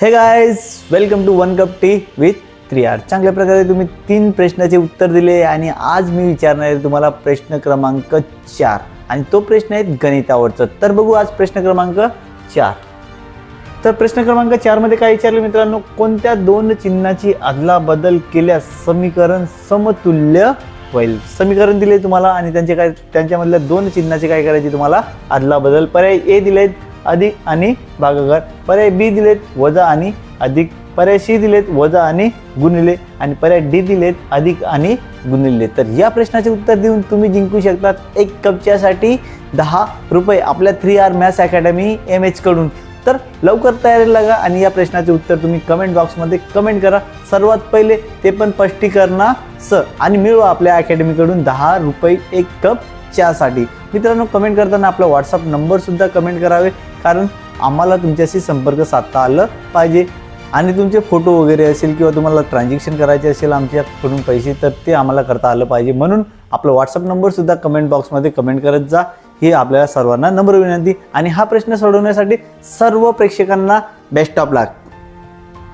Hey guys welcome to one cup tea with three R चांगल्या प्रकारे तुम्ही तीन प्रश्नाचे उत्तर दिले आणि आज मी विचारणार आहे तुम्हाला प्रश्न क्रमांक चार. आणि तो प्रश्न आहे गणितावरचा. तर बघू आज प्रश्न क्रमांक चार. तर प्रश्न क्रमांक चारमध्ये काय विचारले मित्रांनो? कोणत्या दोन चिन्हाची अदलाबदल केल्यास समीकरण समतुल्य होईल? समीकरण दिले तुम्हाला आणि त्यांचे काय त्यांच्यामधल्या दोन चिन्हाचे काय करायचे तुम्हाला? अदलाबदल पर्याय ए दिलेत. अधिक आणि भागाकार. पर्याय बी दिलेत वजा आणि अधिक. पर्याय सी दिलेत वजा आणि गुणिले. आणि पर्याय डी दिलेत अधिक आणि गुणिले. तर या प्रश्नाचे उत्तर देऊन तुम्ही जिंकू शकतात एक कपच्यासाठी दहा रुपये आपल्या three R maths academy M एचकडून तर लवकर तयारी लागा आणि या प्रश्नाचे उत्तर तुम्ही कमेंट बॉक्समध्ये कमेंट करा. सर्वात पहिले ते पण स्पष्टीकरणा स आणि मिळवा आपल्या अकॅडमीकडून दहा रुपये एक कप चहासाठी मित्रांनो कमेंट करताना आपला व्हॉट्सअप नंबरसुद्धा कमेंट करावे. कारण आम्हाला तुमच्याशी संपर्क साधता आलं पाहिजे. आणि तुमचे फोटो वगैरे असेल किंवा तुम्हाला ट्रान्झॅक्शन करायचे असेल आमच्याकडून पैसे तर ते आम्हाला करता आलं पाहिजे. म्हणून आपला व्हॉट्सअप नंबरसुद्धा कमेंट बॉक्समध्ये कमेंट करत जा. ही आपल्याला सर्वांना नम्र विनंती. आणि हा प्रश्न सोडवण्यासाठी सर्व प्रेक्षकांना बेस्ट ऑफ लाग